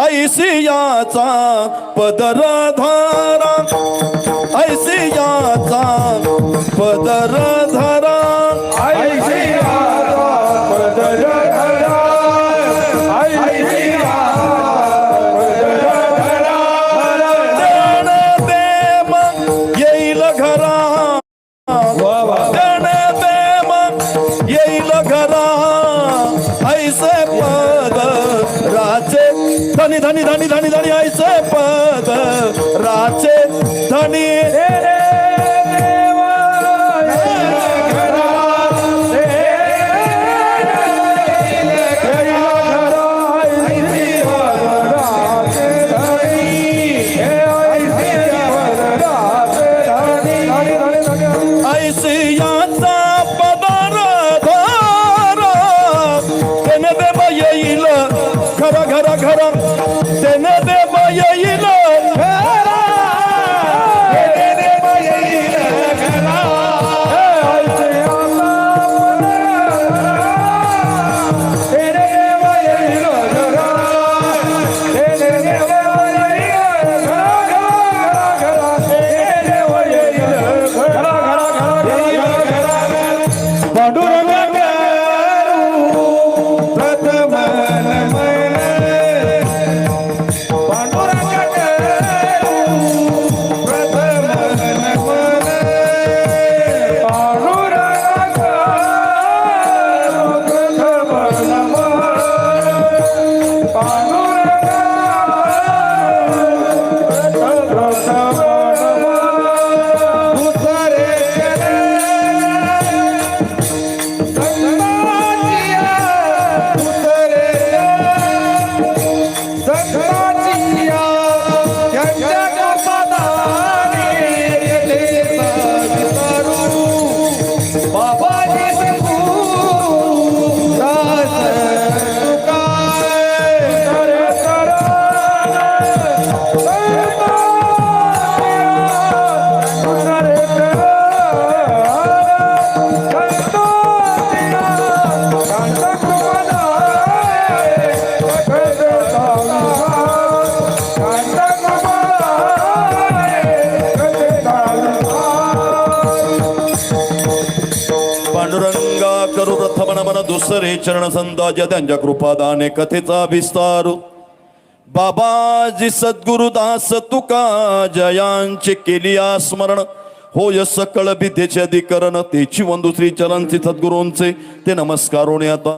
ऐसियाचा पदर धारा ऐसियाचा पदर धरा देण देम येईल घरा येईल घरा ऐसे धनी धनी धनी धनी धनी आईचे पद। राचे धनी करू प्रथम मन दुसरे चरण संदाज त्यांच्या कृपादाने कथेचा विस्तार. बाबाजी सद्गुरुदास तुका जयांचे केली स्मरण होय सकळ विद्येचे अधिकरण तेची वंदुश्री चरणचे सद्गुरूंचे ते नमस्कार होणे आता